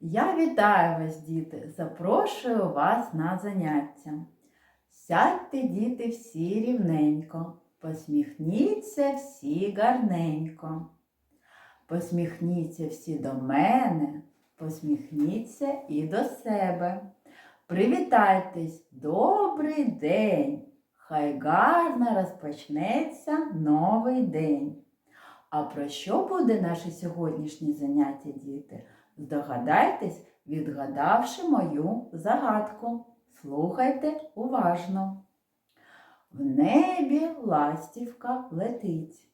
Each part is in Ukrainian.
Я вітаю вас, діти! Запрошую вас на заняття. Сядьте, діти, всі рівненько, посміхніться всі гарненько. Посміхніться всі до мене, посміхніться і до себе. Привітайтесь, добрий день! Хай гарно розпочнеться новий день. А про що буде наше сьогоднішнє заняття, діти? Здогадайтесь, відгадавши мою загадку. Слухайте уважно. В небі ластівка летить,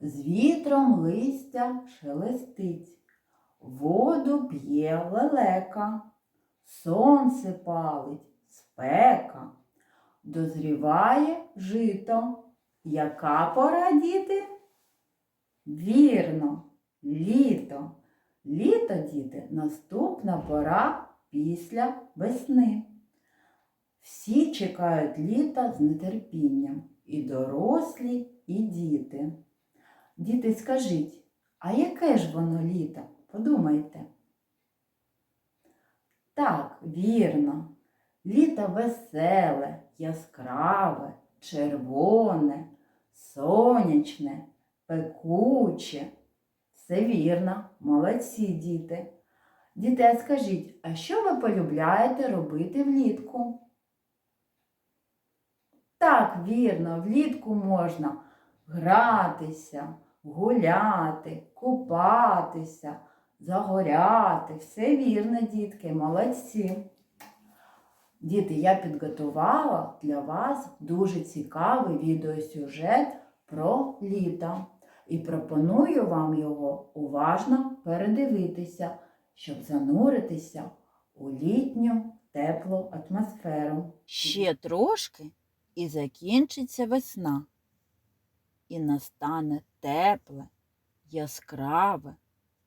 з вітром листя шелестить, воду п'є лелека, сонце палить спека, дозріває жито. Яка пора, діти? Вірно, літо. Літо, діти, наступна пора після весни. Всі чекають літа з нетерпінням, і дорослі, і діти. Діти, скажіть, а яке ж воно літо? Подумайте. Так, вірно. Літо веселе, яскраве, червоне, сонячне, пекуче. Все вірно, молодці діти. Діти, скажіть, а що ви полюбляєте робити влітку? Так, вірно, влітку можна гратися, гуляти, купатися, загоряти. Все вірно, дітки, молодці. Діти, я підготувала для вас дуже цікавий відеосюжет про літо і пропоную вам його уважно передивитися, щоб зануритися у літню теплу атмосферу. Ще трошки і закінчиться весна, і настане тепле, яскраве,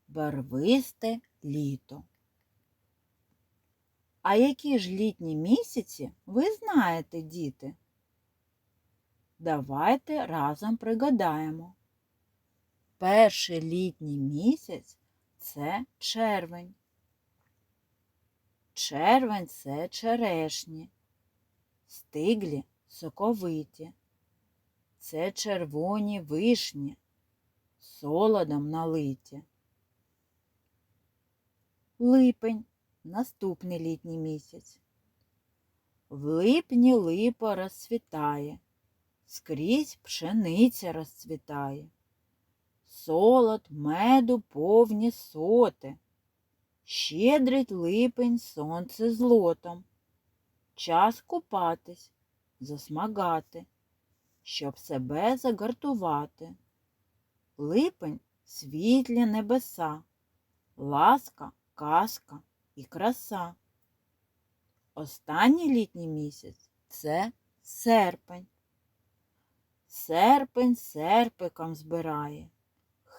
барвисте літо. А які ж літні місяці ви знаєте, діти? Давайте разом пригадаємо. Перший літній місяць це червень. Червень це черешні, стиглі соковиті. Це червоні вишні, солодом налиті. Липень наступний літній місяць. В липні липа розцвітає, скрізь пшениця розцвітає. Солод меду повні соти. Щедрить липень сонце злотом. Час купатись, засмагати, щоб себе загартувати. Липень світлі небеса, ласка, казка і краса. Останній літній місяць це серпень. Серпень серпиком збирає,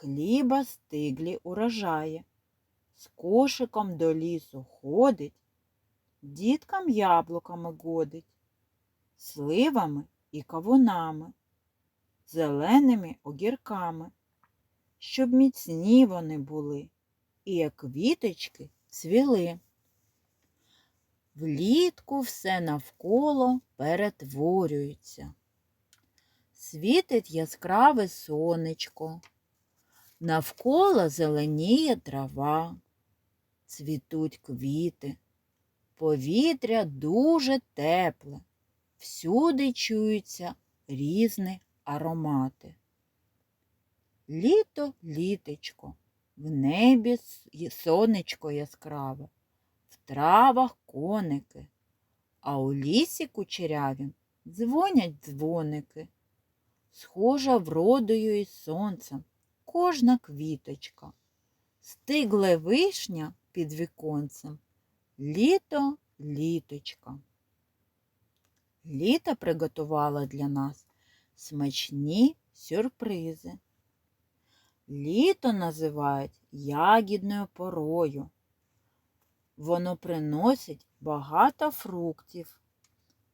хліба стиглі урожає, з кошиком до лісу ходить, діткам яблуками годить, сливами і кавунами, зеленими огірками, щоб міцні вони були і як квіточки цвіли. Влітку все навколо перетворюється. Світить яскраве сонечко, навколо зеленіє трава, цвітуть квіти, повітря дуже тепле, всюди чуються різні аромати. Літо, літечко, в небі сонечко яскраве, в травах коники, а у лісі кучерявім дзвонять дзвоники. Схожа вродою і сонцем кожна квіточка, стигле вишня під віконцем, літо, літочка. Літо приготувало для нас смачні сюрпризи. Літо називають ягідною порою. Воно приносить багато фруктів,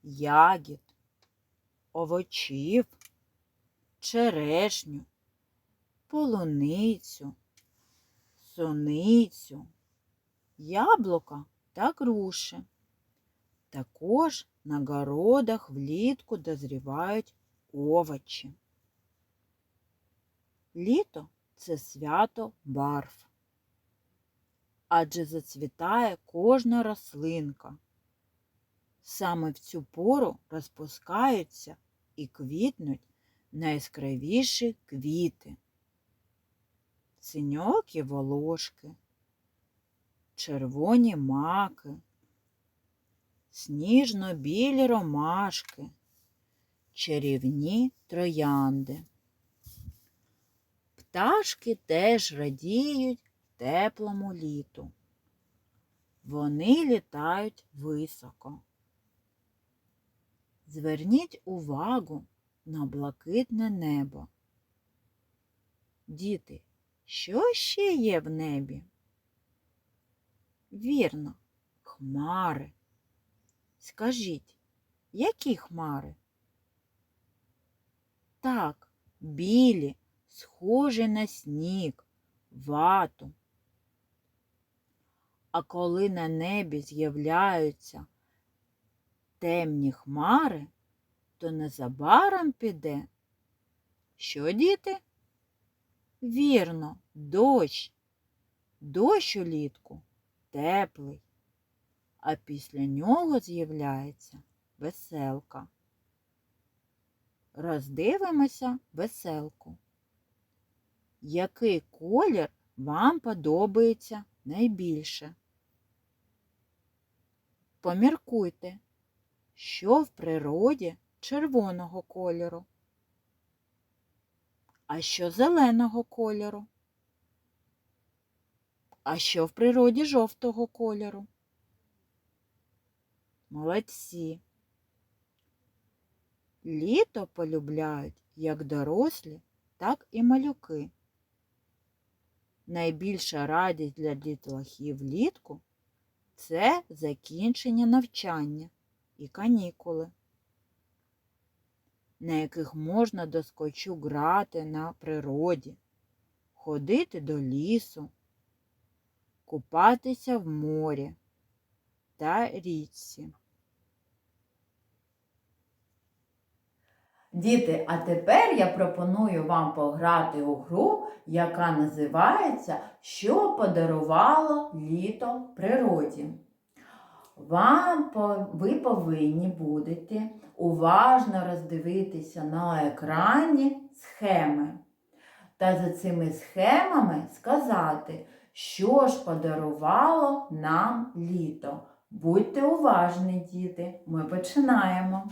ягід, овочів, черешню, полуницю, суницю, яблука та груші. Також на городах влітку дозрівають овочі. Літо це свято барв. Адже зацвітає кожна рослинка. Саме в цю пору розпускаються і квітнуть найяскравіші квіти. Синьокі волошки, червоні маки, сніжно-білі ромашки, чарівні троянди. Пташки теж радіють теплому літу. Вони літають високо. Зверніть увагу на блакитне небо. Діти, що ще є в небі? Вірно, хмари. Скажіть, які хмари? Так, білі, схожі на сніг, вату. А коли на небі з'являються темні хмари, то незабаром піде. Що, діти? Вірно, дощ. Дощ улітку теплий, а після нього з'являється веселка. Роздивимося веселку. Який колір вам подобається найбільше? Поміркуйте, що в природі червоного кольору, а що зеленого кольору, а що в природі жовтого кольору. Молодці. Літо полюбляють як дорослі, так і малюки. Найбільша радість для дітлахів влітку це закінчення навчання і канікули, на яких можна доскочу грати на природі, ходити до лісу, купатися в морі та річці. Діти, а тепер я пропоную вам пограти у гру, яка називається Що подарувало літо природі. Вам ви повинні будете уважно роздивитися на екрані схеми. Та за цими схемами сказати, що ж подарувало нам літо. Будьте уважні, діти. Ми починаємо.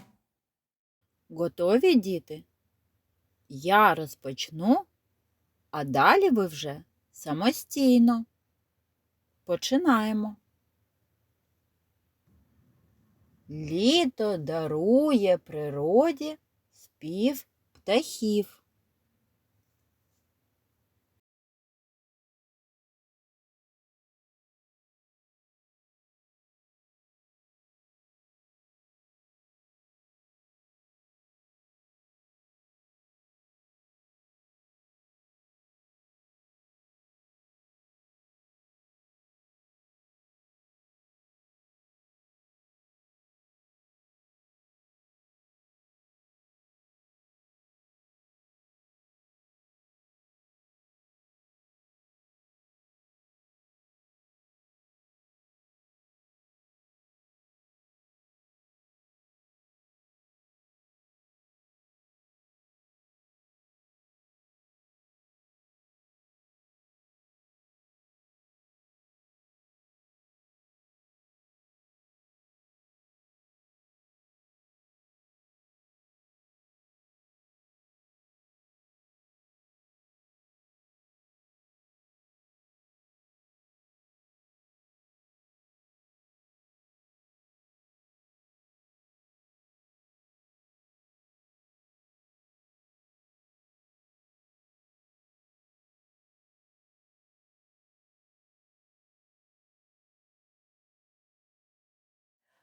Готові діти? Я розпочну, а далі ви вже самостійно. Починаємо. Літо дарує природі спів птахів.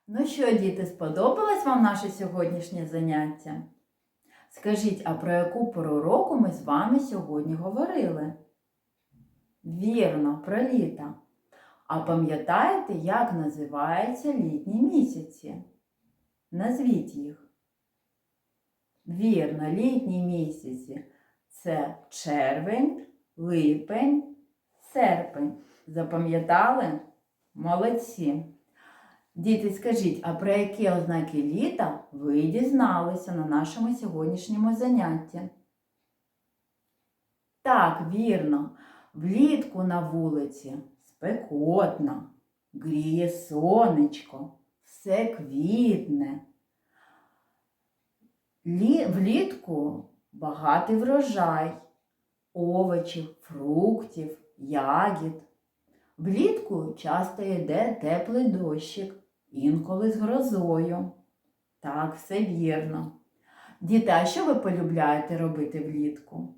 Ну що, діти, сподобалось вам наше сьогоднішнє заняття? Скажіть, а про яку пору року ми з вами сьогодні говорили? Вірно, про літо. А пам'ятаєте, як називаються літні місяці? Назвіть їх. Вірно, літні місяці це червень, липень, серпень. Запам'ятали? Молодці. Діти, скажіть, а про які ознаки літа ви дізналися на нашому сьогоднішньому занятті? Так, вірно, влітку на вулиці спекотно, гріє сонечко, все квітне. Лі... Влітку багатий врожай овочів, фруктів, ягід. Влітку часто йде теплий дощик, інколи з грозою. Так, все вірно. Діти, а що ви полюбляєте робити влітку?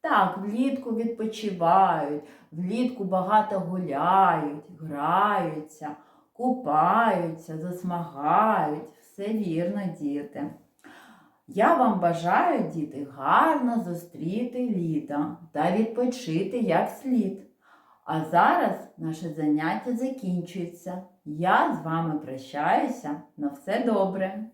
Так, влітку відпочивають, влітку багато гуляють, граються, купаються, засмагають. Все вірно, діти. Я вам бажаю, діти, гарно зустріти літо та відпочити як слід. А зараз наше заняття закінчується. Я з вами прощаюся. На все добре.